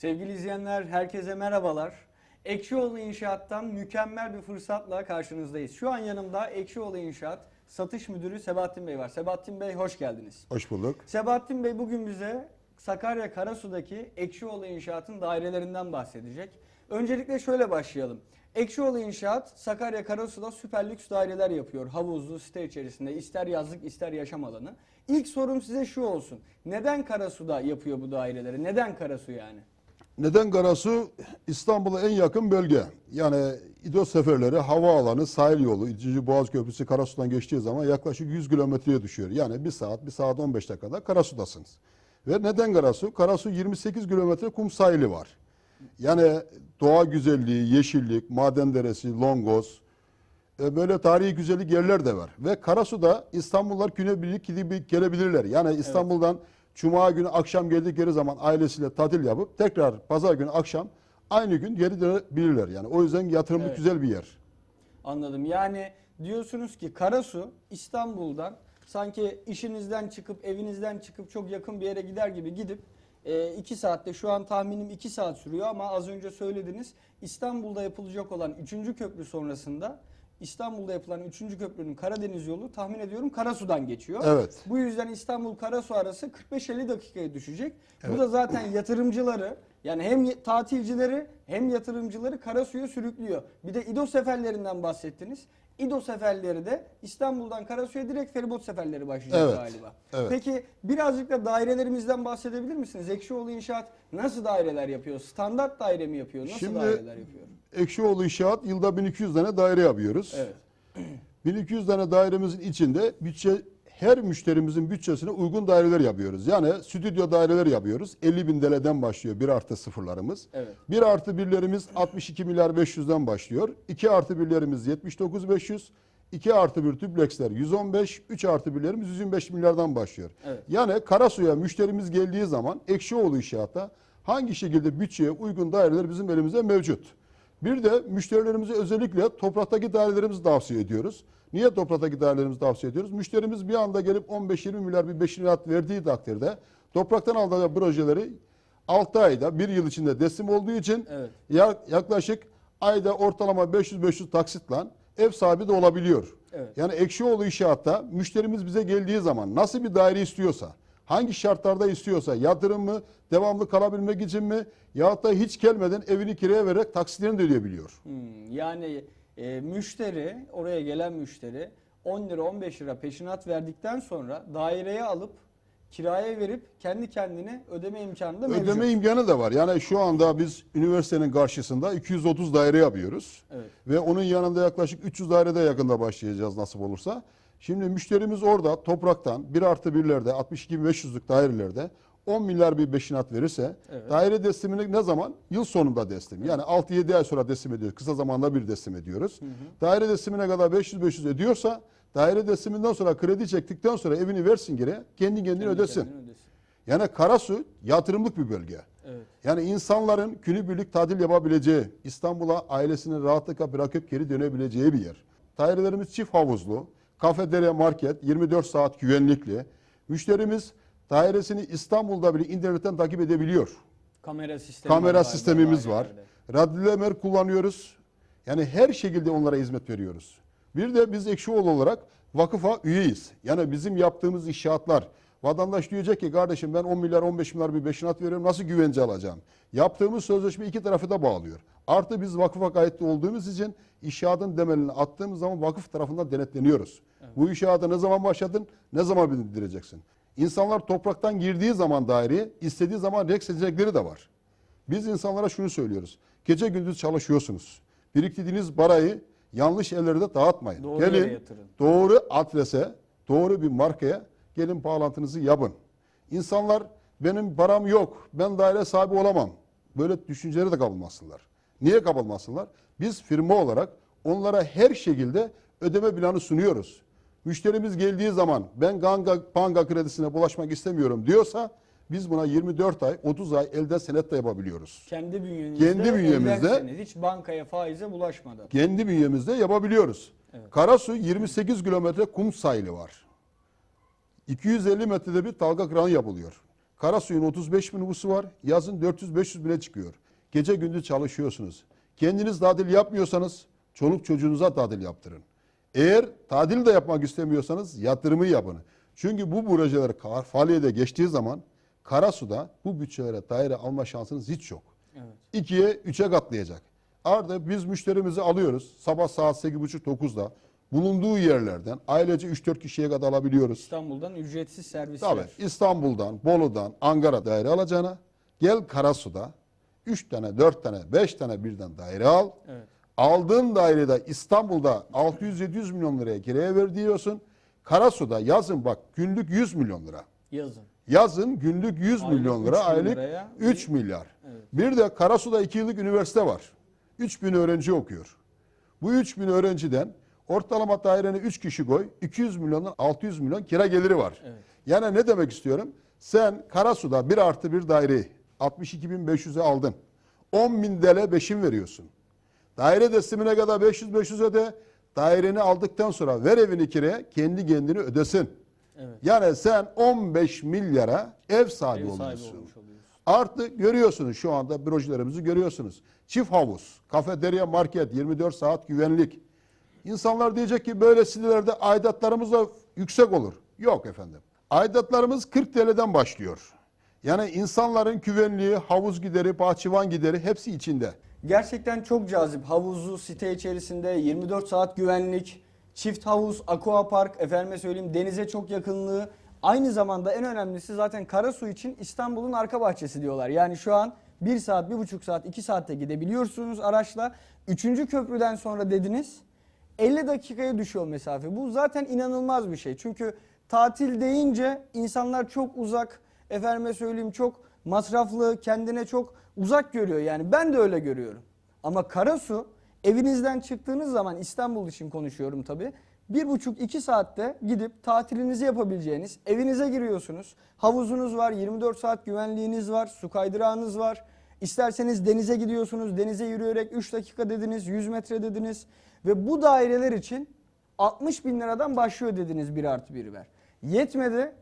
Sevgili izleyenler, herkese merhabalar. Ekşioğlu İnşaat'tan mükemmel bir fırsatla karşınızdayız. Şu an yanımda Ekşioğlu İnşaat Satış Müdürü Sebahattin Bey var. Sebahattin Bey hoş geldiniz. Hoş bulduk. Sebahattin Bey bugün bize Sakarya Karasu'daki Ekşioğlu İnşaat'ın dairelerinden bahsedecek. Öncelikle şöyle başlayalım. Ekşioğlu İnşaat Sakarya Karasu'da süper lüks daireler yapıyor. Havuzlu, site içerisinde ister yazlık ister yaşam alanı. İlk sorum size şu olsun. Neden Karasu'da yapıyor bu daireleri? Neden Karasu yani? Neden Karasu? İstanbul'a en yakın bölge. Yani İdos seferleri, havaalanı, sahil yolu, 3. Boğaz Köprüsü Karasu'dan geçtiği zaman yaklaşık 100 kilometreye düşüyor. Yani bir saat, bir saat 15 dakikada Karasu'dasınız. Ve neden Karasu? Karasu 28 kilometre kum sahili var. Yani doğa güzelliği, yeşillik, maden deresi, longoz, e, böyle tarihi güzellik yerler de var. Ve Karasu'da İstanbullular günübirlik gelebilirler. Yani İstanbul'dan Cuma günü akşam geldikleri zaman ailesiyle tatil yapıp tekrar pazar günü akşam aynı gün geri dönebilirler. Yani o yüzden yatırımlık Evet. güzel bir yer. Anladım. Yani diyorsunuz ki Karasu İstanbul'dan sanki işinizden çıkıp evinizden çıkıp çok yakın bir yere gider gibi gidip 2 saatte şu an tahminim 2 saat sürüyor ama az önce söylediniz İstanbul'da yapılacak olan 3. köprü sonrasında İstanbul'da yapılan 3. köprünün Karadeniz yolu tahmin ediyorum Karasu'dan geçiyor. Evet. Bu yüzden İstanbul Karasu arası 45-50 dakikaya düşecek. Bu Evet. da zaten yatırımcıları yani hem tatilcileri hem yatırımcıları Karasu'ya sürüklüyor. Bir de İdo seferlerinden bahsettiniz. İdo seferleri de İstanbul'dan Karasu'ya direkt feribot seferleri başlayacak Evet, galiba. evet. Peki birazcık da dairelerimizden bahsedebilir misiniz? Ekşioğlu İnşaat nasıl daireler yapıyor? Standart daire mi yapıyor? Nasıl Şimdi- daireler yapıyor? Ekşioğlu İnşaat yılda 1200 tane daire yapıyoruz. Evet. 1200 tane dairemizin içinde bütçe her müşterimizin bütçesine uygun daireler yapıyoruz. Yani stüdyo daireler yapıyoruz. 50 bin TL'den başlıyor 1 artı sıfırlarımız. Evet. 1 artı birlerimiz 62 milyar 500'den başlıyor. 2 artı birlerimiz 79 500. 2 artı bir tüpleksler 115, 3 artı birlerimiz 125 milyardan başlıyor. Evet. Yani Karasu'ya müşterimiz geldiği zaman Ekşioğlu İnşaat'ta hangi şekilde bütçeye uygun daireler bizim elimizde mevcut. Bir de müşterilerimize özellikle topraktaki dairelerimizi tavsiye ediyoruz. Niye topraktaki dairelerimizi tavsiye ediyoruz? Müşterimiz bir anda gelip 15-20 milyar bir beşinat verdiği takdirde topraktan aldığı projeleri 6 ayda, 1 yıl içinde teslim olduğu için Evet. ya- yaklaşık ayda ortalama 500-500 taksitle ev sahibi de olabiliyor. Evet. Yani Ekşioğlu İnşaat'ta müşterimiz bize geldiği zaman nasıl bir daire istiyorsa, hangi şartlarda istiyorsa, yatırım mı, devamlı kalabilmek için mi, yahut da hiç gelmeden evini kiraya vererek taksitlerini de ödeyebiliyor. Hmm, yani e, müşteri, oraya gelen müşteri 10 lira 15 lira peşinat verdikten sonra daireye alıp kiraya verip kendi kendine ödeme imkanı da mevcut. Ödeme imkanı da var. Yani şu anda biz üniversitenin karşısında 230 daire yapıyoruz. Evet. Ve onun yanında yaklaşık 300 dairede yakında başlayacağız nasip olursa. Şimdi müşterimiz orada topraktan 1 artı 1'lerde 62.500'lük dairelerde 10 milyar bir beşinat verirse Evet. daire teslimini ne zaman? Yıl sonunda teslim. Yani 6-7 ay sonra teslim ediyoruz. Kısa zamanda bir teslim ediyoruz. Daire teslimine kadar 500-500 ödüyorsa daire tesliminden sonra kredi çektikten sonra evini versin geri kendi kendine Kendi ödesin. kendine ödesin. Yani Karasu yatırımlık bir bölge. Evet. Yani insanların günübirlik tatil yapabileceği, İstanbul'a ailesini rahatlıkla bırakıp geri dönebileceği bir yer. Dairelerimiz çift havuzlu, kafeterya market, 24 saat güvenlikli. Müşterimiz dairesini İstanbul'da bile internetten takip edebiliyor. Kamera sistemi Kamera var sistemimiz var. dairelerde. Radyolemer kullanıyoruz. Yani her şekilde onlara hizmet veriyoruz. Bir de biz Ekşioğlu olarak vakıfa üyeyiz. Yani bizim yaptığımız inşaatlar. Vatandaş diyecek ki kardeşim ben 10 milyar 15 milyar bir beşinat veriyorum nasıl güvence alacağım? Yaptığımız sözleşme iki tarafı da bağlıyor. Artı biz vakıfa kayıtlı olduğumuz için inşaatın temelini attığımız zaman vakıf tarafından denetleniyoruz. Bu inşaata ne zaman başladın, ne zaman bildireceksin? İnsanlar topraktan girdiği zaman daireye istediği zaman rek seçenekleri de var. Biz insanlara şunu söylüyoruz. Gece gündüz çalışıyorsunuz. Biriktirdiğiniz parayı yanlış ellerde dağıtmayın. Doğru gelin doğru adrese, doğru bir markaya gelin bağlantınızı yapın. İnsanlar benim param yok, ben daire sahibi olamam. Böyle düşünceleri de kapılmasınlar. Niye kapılmasınlar? Biz firma olarak onlara her şekilde ödeme planı sunuyoruz. Müşterimiz geldiği zaman ben Ganga, Panga kredisine bulaşmak istemiyorum diyorsa biz buna 24 ay, 30 ay elde senet de yapabiliyoruz. Kendi bünyenizde, Kendi bünyemizde- hiç bankaya faize bulaşmadan. Kendi bünyemizde yapabiliyoruz. Evet. Karasu 28 kilometre kum sahili var. 250 metrede bir dalga kranı yapılıyor. Karasuy'un 35 bin nüfusu var. Yazın 400-500 bine çıkıyor. Gece gündüz çalışıyorsunuz. Kendiniz tadil yapmıyorsanız çoluk çocuğunuza tadil yaptırın. Eğer tadil de yapmak istemiyorsanız yatırımı yapın. Çünkü bu projeler faaliyete geçtiği zaman Karasu'da bu bütçelere daire alma şansınız hiç yok. Evet. İkiye, üçe katlayacak. Arada biz müşterimizi alıyoruz. Sabah saat 8.30-9'da bulunduğu yerlerden ailece 3-4 kişiye kadar alabiliyoruz. İstanbul'dan ücretsiz servis Tabii İstanbul'dan, Bolu'dan, Ankara daire alacağına gel Karasu'da 3 tane, 4 tane, 5 tane birden daire al. Evet. Aldığın dairede İstanbul'da 600-700 milyon liraya kiraya ver diyorsun. Karasu'da yazın bak günlük 100 milyon lira. Yazın. Yazın günlük 100 Aylık milyon lira, aylık liraya 3 bir- milyar. Evet. Bir de Karasu'da 2 yıllık üniversite var. 3000 öğrenci okuyor. Bu 3000 öğrenciden ortalama daireni 3 kişi koy, 200 milyondan 600 milyon kira geliri var. Evet. Yani ne demek istiyorum? Sen Karasu'da 1 artı 1 daireyi 62.500'e aldın. 10 bin TL beşin veriyorsun. Daire teslimine kadar 500-500 öde. Daireni aldıktan sonra ver evini kiraya kendi kendini ödesin. Evet. Yani sen 15 milyara ev sahibi Ev sahibi oluyorsun. olmuş oluyoruz. Artık görüyorsunuz şu anda projelerimizi görüyorsunuz. Çift havuz, kafeterya, market, 24 saat güvenlik. İnsanlar diyecek ki böyle sitelerde aidatlarımız da yüksek olur. Yok efendim. Aidatlarımız 40 TL'den başlıyor. Yani insanların güvenliği, havuz gideri, bahçıvan gideri hepsi içinde. Gerçekten çok cazip. Havuzlu site içerisinde 24 saat güvenlik, çift havuz, aqua park, efendime söyleyeyim denize çok yakınlığı. Aynı zamanda en önemlisi zaten Karasu için İstanbul'un arka bahçesi diyorlar. Yani şu an 1 saat, 1,5 saat, 2 saatte gidebiliyorsunuz araçla. Üçüncü köprüden sonra dediniz 50 dakikaya düşüyor mesafe. Bu zaten inanılmaz bir şey. Çünkü tatil deyince insanlar çok uzak, efendime söyleyeyim çok masraflı, kendine çok uzak görüyor. Yani ben de öyle görüyorum. Ama Karasu evinizden çıktığınız zaman İstanbul için konuşuyorum tabii. Bir buçuk iki saatte gidip tatilinizi yapabileceğiniz evinize giriyorsunuz. Havuzunuz var, 24 saat güvenliğiniz var, su kaydırağınız var. İsterseniz denize gidiyorsunuz. Denize yürüyerek 3 dakika dediniz, 100 metre dediniz. Ve bu daireler için 60 bin liradan başlıyor dediniz bir artı bir ver. Yetmedi.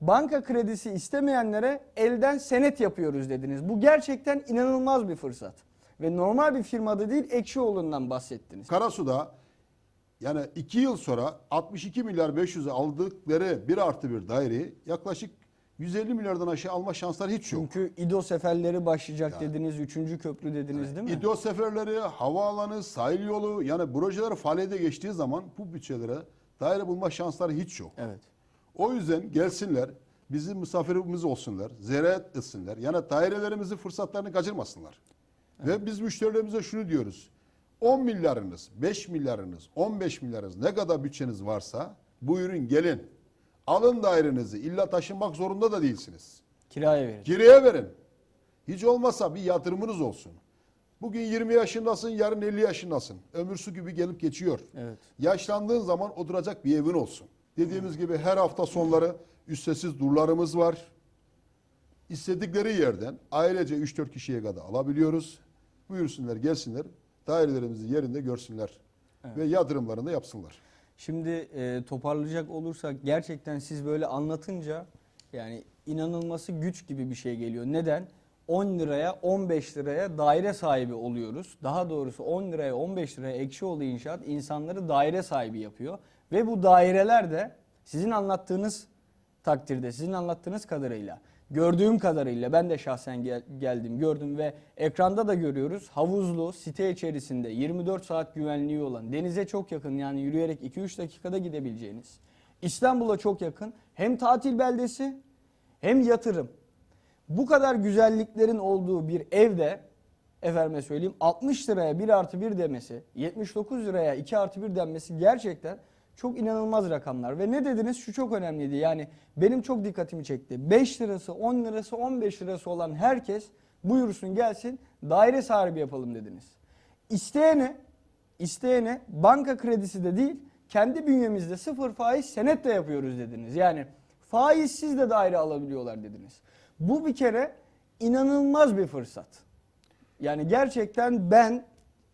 Banka kredisi istemeyenlere elden senet yapıyoruz dediniz. Bu gerçekten inanılmaz bir fırsat. Ve normal bir firmada değil Ekşioğlu'ndan bahsettiniz. Karasu'da yani 2 yıl sonra 62 milyar 500'e aldıkları 1 artı 1 daireyi yaklaşık 150 milyardan aşağı alma şansları hiç yok. Çünkü İdo seferleri başlayacak dediniz. Üçüncü köprü dediniz değil mi? İDO seferleri, havaalanı, sahil yolu yani projeler faaliyete geçtiği zaman bu bütçelere daire bulma şansları hiç yok. Evet. O yüzden gelsinler, bizim misafirimiz olsunlar, ziyaret etsinler. Yani dairelerimizi fırsatlarını kaçırmasınlar. Ve biz müşterilerimize şunu diyoruz. 10 milyarınız, 5 milyarınız, 15 milyarınız ne kadar bütçeniz varsa buyurun gelin. Alın dairenizi. İlla taşınmak zorunda da değilsiniz. Kiraya verin. Kiraya verin. Hiç olmazsa bir yatırımınız olsun. Bugün 20 yaşındasın, yarın 50 yaşındasın. Ömür su gibi gelip geçiyor. Evet. Yaşlandığın zaman oturacak bir evin olsun. Dediğimiz gibi her hafta sonları ücretsiz durlarımız var. İstedikleri yerden ailece 3-4 kişiye kadar alabiliyoruz. Buyursunlar, gelsinler. Dairelerimizi yerinde görsünler. Ve yatırımlarını yapsınlar. Şimdi e, toparlayacak olursak gerçekten siz böyle anlatınca yani inanılması güç gibi bir şey geliyor. Neden? 10 liraya 15 liraya daire sahibi oluyoruz. Daha doğrusu 10 liraya 15 liraya Ekşioğlu İnşaat insanları daire sahibi yapıyor. Ve bu daireler de sizin anlattığınız takdirde, sizin anlattığınız kadarıyla, gördüğüm kadarıyla ben de şahsen gel- geldim, gördüm ve ekranda da görüyoruz. Havuzlu, site içerisinde 24 saat güvenliği olan, denize çok yakın yani yürüyerek 2-3 dakikada gidebileceğiniz, İstanbul'a çok yakın hem tatil beldesi hem yatırım. Bu kadar güzelliklerin olduğu bir evde efendime söyleyeyim 60 liraya 1 artı 1 demesi, 79 liraya 2 artı 1 denmesi gerçekten çok inanılmaz rakamlar. Ve ne dediniz şu çok önemliydi yani benim çok dikkatimi çekti. 5 lirası, 10 lirası, 15 lirası olan herkes buyursun gelsin daire sahibi yapalım dediniz. İsteyene, isteyene banka kredisi de değil kendi bünyemizde sıfır faiz senet de yapıyoruz dediniz. Yani faizsiz de daire alabiliyorlar dediniz. Bu bir kere inanılmaz bir fırsat. Yani gerçekten ben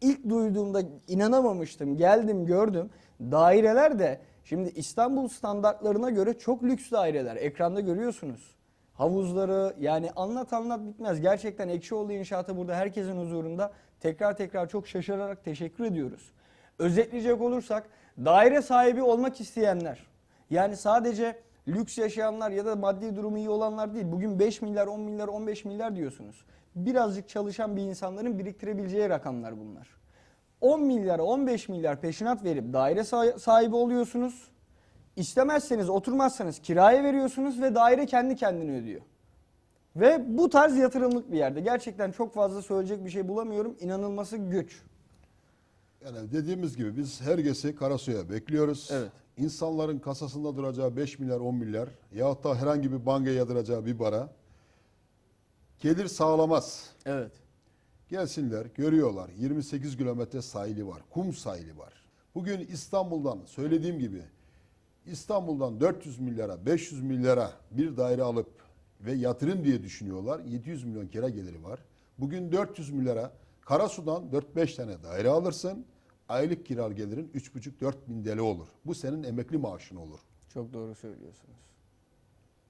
ilk duyduğumda inanamamıştım. Geldim gördüm. Daireler de şimdi İstanbul standartlarına göre çok lüks daireler. Ekranda görüyorsunuz. havuzları yani anlat anlat bitmez. Gerçekten Ekşioğlu İnşaat'a burada herkesin huzurunda tekrar tekrar çok şaşırarak teşekkür ediyoruz. Özetleyecek olursak daire sahibi olmak isteyenler yani sadece lüks yaşayanlar ya da maddi durumu iyi olanlar değil. Bugün 5 milyar, 10 milyar, 15 milyar diyorsunuz. Birazcık çalışan bir insanların biriktirebileceği rakamlar bunlar. 10 milyara 15 milyar peşinat verip daire sah- sahibi oluyorsunuz. İstemezseniz oturmazsanız kiraya veriyorsunuz ve daire kendi kendine ödüyor. Ve bu tarz yatırımlık bir yerde. Gerçekten çok fazla söyleyecek bir şey bulamıyorum. İnanılması güç. Yani dediğimiz gibi biz her gezi Karasu'ya bekliyoruz. Evet. İnsanların kasasında duracağı 5 milyar 10 milyar yahut da herhangi bir bankaya yatıracağı bir bara gelir sağlamaz. Evet. Gelsinler, görüyorlar. 28 kilometre sahili var, kum sahili var. Bugün İstanbul'dan söylediğim gibi İstanbul'dan 400 milyara, 500 milyara bir daire alıp ve yatırım diye düşünüyorlar. 700 milyon kira geliri var. Bugün 400 milyara Karasu'dan 4-5 tane daire alırsın. Aylık kira gelirin 3,5-4 bin TL olur. Bu senin emekli maaşın olur. Çok doğru söylüyorsunuz.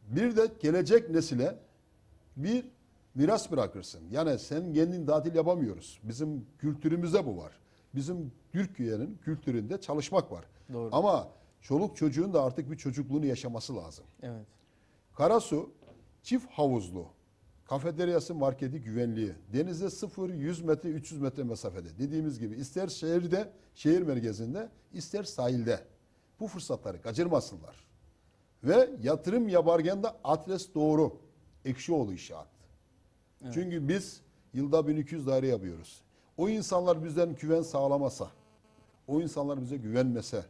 Bir de gelecek nesile bir miras bırakırsın. Yani sen kendin tatil yapamıyoruz. Bizim kültürümüzde bu var. Bizim Türkiye'nin kültüründe çalışmak var. Doğru. Ama çoluk çocuğun da artık bir çocukluğunu yaşaması lazım. Evet. Karasu çift havuzlu. Kafeteryası, marketi, güvenliği. Denize 0, 100 metre, 300 metre mesafede. Dediğimiz gibi ister şehirde, şehir merkezinde, ister sahilde. Bu fırsatları kaçırmasınlar. Ve yatırım yaparken de adres doğru. Ekşioğlu İnşaat. Çünkü biz yılda 1200 daire yapıyoruz. O insanlar bizden güven sağlamasa, o insanlar bize güvenmese,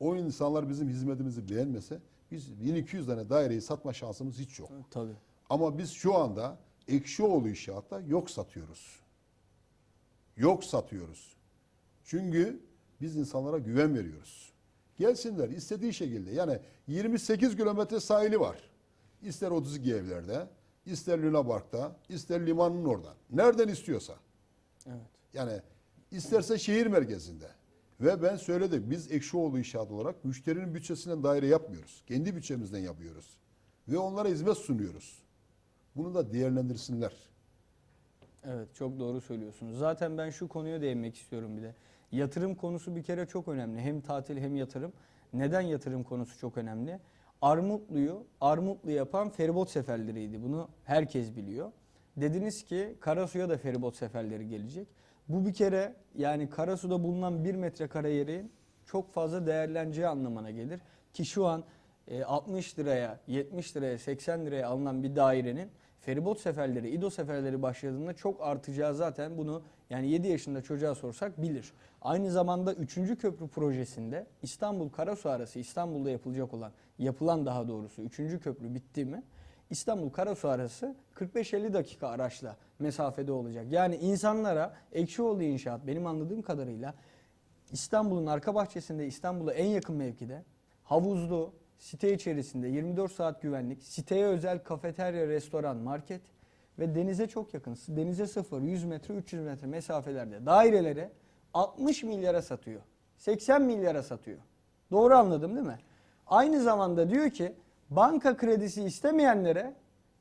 o insanlar bizim hizmetimizi beğenmese biz 1200 tane daireyi satma şansımız hiç yok. Tabii. Ama biz şu anda Ekşioğlu İnşaat'ta yok satıyoruz. Yok satıyoruz. Çünkü biz insanlara güven veriyoruz. Gelsinler istediği şekilde. Yani 28 kilometre sahili var. İster 32 evlerde, ister Luna Park'ta, ister limanın orada. Nereden istiyorsa. Evet. Yani isterse şehir merkezinde. Ve ben söyledim biz Ekşioğlu İnşaat olarak müşterinin bütçesinden daire yapmıyoruz. Kendi bütçemizden yapıyoruz. Ve onlara hizmet sunuyoruz. Bunu da değerlendirsinler. Evet çok doğru söylüyorsunuz. Zaten ben şu konuya değinmek istiyorum bir de. Yatırım konusu bir kere çok önemli. Hem tatil hem yatırım. Neden yatırım konusu çok önemli? Armutlu'yu Armutlu yapan feribot seferleriydi. Bunu herkes biliyor. Dediniz ki Karasu'ya da feribot seferleri gelecek. Bu bir kere yani Karasu'da bulunan bir metrekare yerin çok fazla değerleneceği anlamına gelir. Ki şu an e, 60 liraya, 70 liraya, 80 liraya alınan bir dairenin feribot seferleri, İDO seferleri başladığında çok artacağı zaten bunu yani 7 yaşında çocuğa sorsak bilir. Aynı zamanda 3. köprü projesinde İstanbul Karasu arası İstanbul'da yapılacak olan, yapılan daha doğrusu 3. köprü bitti mi? İstanbul Karasu arası 45-50 dakika araçla mesafede olacak. Yani insanlara Ekşioğlu İnşaat benim anladığım kadarıyla İstanbul'un arka bahçesinde İstanbul'a en yakın mevkide havuzlu, site içerisinde 24 saat güvenlik, siteye özel kafeterya, restoran, market ve denize çok yakın. Denize 0, 100 metre, 300 metre mesafelerde daireleri 60 milyara satıyor. 80 milyara satıyor. Doğru anladım değil mi? Aynı zamanda diyor ki banka kredisi istemeyenlere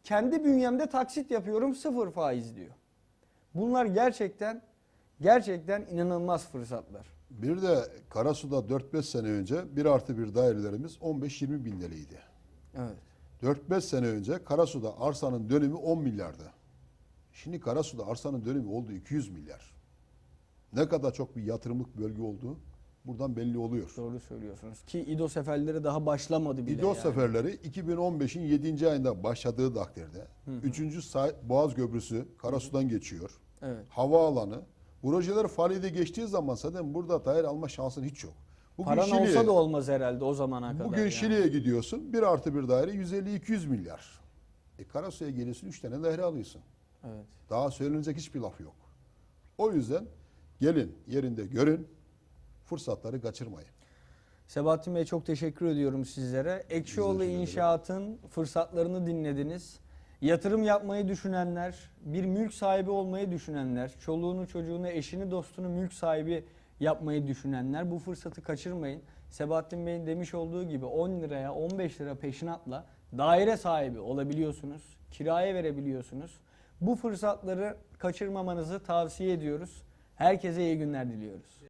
kendi bünyemde taksit yapıyorum sıfır faiz diyor. Bunlar gerçekten gerçekten inanılmaz fırsatlar. Bir de Karasu'da 4-5 sene önce 1 artı 1 dairelerimiz 15-20 bin liraydı. Evet. 4-5 sene önce Karasu'da arsanın dönümü 10 milyardı. Şimdi Karasu'da arsanın dönümü oldu 200 milyar. Ne kadar çok bir yatırımlık bölge olduğu buradan belli oluyor. Doğru söylüyorsunuz. Ki İDO seferleri daha başlamadı bile. İDO yani. seferleri 2015'in 7. ayında başladığı takdirde 3. Boğaz Köprüsü Karasu'dan geçiyor. Evet. Havaalanı. Projeler faaliyete geçtiği zaman zaten burada daire alma şansın hiç yok. Bugün Paran Şili'ye- olsa da olmaz herhalde o zamana kadar. Bugün yani. Şili'ye gidiyorsun. Bir artı bir daire 150-200 milyar. E Karasu'ya geliyorsun 3 tane daire alıyorsun. Evet. Daha söylenecek hiçbir laf yok. O yüzden gelin yerinde görün. Fırsatları kaçırmayın. Sebahattin Bey çok teşekkür ediyorum sizlere. Ekşioğlu. İnşaat'ın fırsatlarını dinlediniz. Yatırım yapmayı düşünenler, bir mülk sahibi olmayı düşünenler, çoluğunu, çocuğunu, eşini, dostunu mülk sahibi yapmayı düşünenler bu fırsatı kaçırmayın. Sebahattin Bey'in demiş olduğu gibi 10 liraya, 15 lira peşinatla daire sahibi olabiliyorsunuz, kiraya verebiliyorsunuz. Bu fırsatları kaçırmamanızı tavsiye ediyoruz. Herkese iyi günler diliyoruz.